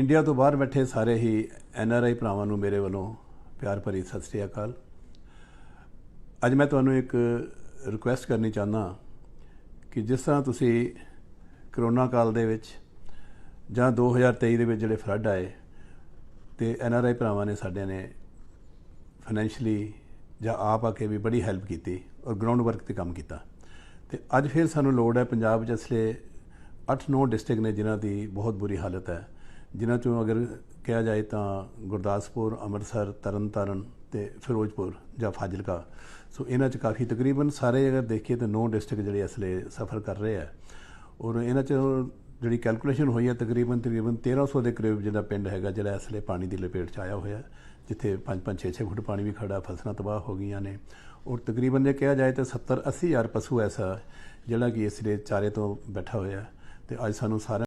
India ਤੋਂ ਬਾਹਰ ਬੈਠੇ ਸਾਰੇ ਹੀ ਐਨ ਆਰ ਆਈ ਭਰਾਵਾਂ ਨੂੰ ਮੇਰੇ ਵੱਲੋਂ ਪਿਆਰ ਭਰੀ ਸਤਿ ਸ੍ਰੀ ਅਕਾਲ। ਅੱਜ ਮੈਂ ਤੁਹਾਨੂੰ ਇੱਕ ਰਿਕੁਐਸਟ ਕਰਨੀ ਚਾਹੁੰਦਾ ਕਿ ਜਿਸ ਤਰ੍ਹਾਂ ਤੁਸੀਂ ਕਰੋਨਾ ਕਾਲ ਦੇ ਵਿੱਚ ਜਾਂ 2023 ਦੇ ਵਿੱਚ ਜਿਹੜੇ ਫਲੱਡ ਆਏ ਤੇ ਐਨ ਆਰ ਆਈ ਭਰਾਵਾਂ ਨੇ ਸਾਡੇ ਨੇ ਫਾਈਨੈਂਸ਼ਲੀ ਜਾਂ ਆਪ ਆ ਕੇ ਵੀ ਬੜੀ ਹੈਲਪ ਕੀਤੀ ਔਰ ਗਰਾਊਂਡ ਵਰਕ ਤੇ ਕੰਮ ਕੀਤਾ। ਤੇ ਅੱਜ ਫਿਰ ਸਾਨੂੰ ਲੋੜ ਹੈ ਪੰਜਾਬ ਵਿੱਚ ਅਸਲੇ 8-9 ਡਿਸਟ੍ਰਿਕਟ ਨੇ ਜਿਨ੍ਹਾਂ ਦੀ ਬਹੁਤ ਬੁਰੀ ਹਾਲਤ ਹੈ। ਜਿਨ੍ਹਾਂ ਚੋਂ ਅਗਰ ਕਿਹਾ ਜਾਏ ਤਾਂ ਗੁਰਦਾਸਪੁਰ, ਅੰਮ੍ਰਿਤਸਰ, ਤਰਨਤਾਰਨ ਤੇ ਫਿਰੋਜ਼ਪੁਰ ਜਾਂ ਫਾਜ਼ਿਲਕਾ। ਸੋ ਇਹਨਾਂ 'ਚ ਕਾਫੀ ਤਕਰੀਬਨ ਸਾਰੇ ਅਗਰ ਦੇਖੀਏ ਤਾਂ 9 ਡਿਸਟ੍ਰਿਕਟ ਜਿਹੜੇ ਅਸਲੇ ਸਫਰ ਕਰ ਰਹੇ ਆ। ਔਰ ਇਹਨਾਂ 'ਚ ਜਿਹੜੀ ਕੈਲਕੂਲੇਸ਼ਨ ਹੋਈ ਹੈ ਤਕਰੀਬਨ ਤਕਰੀਬਨ 1300 ਦੇ ਕਰੀਬ ਜਿਹੜਾ ਪਿੰਡ ਹੈਗਾ, ਜਿਹੜਾ ਅਸਲੇ ਪਾਣੀ ਦੀ ਲਪੇਟ 'ਚ ਆਇਆ ਹੋਇਆ, ਜਿੱਥੇ 5-5 6-6 ਫੁੱਟ ਪਾਣੀ ਵੀ ਖੜਾ ਫਸਲਾਂ ਤਬਾਹ ਹੋ ਗਈਆਂ ਨੇ। ਔਰ ਤਕਰੀਬਨ ਜੇ ਕਿਹਾ ਜਾਏ ਤਾਂ 70 80 ਹਜ਼ਾਰ ਪਸ਼ੂ ਐਸਾ ਜਿਹੜਾ ਕਿ ਇਸ ਦੇ ਚਾਰੇ ਤੋਂ ਬੈਠਾ ਹੋਇਆ। ਤੇ ਅੱਜ ਸਾਨੂੰ ਸਾਰਿਆਂ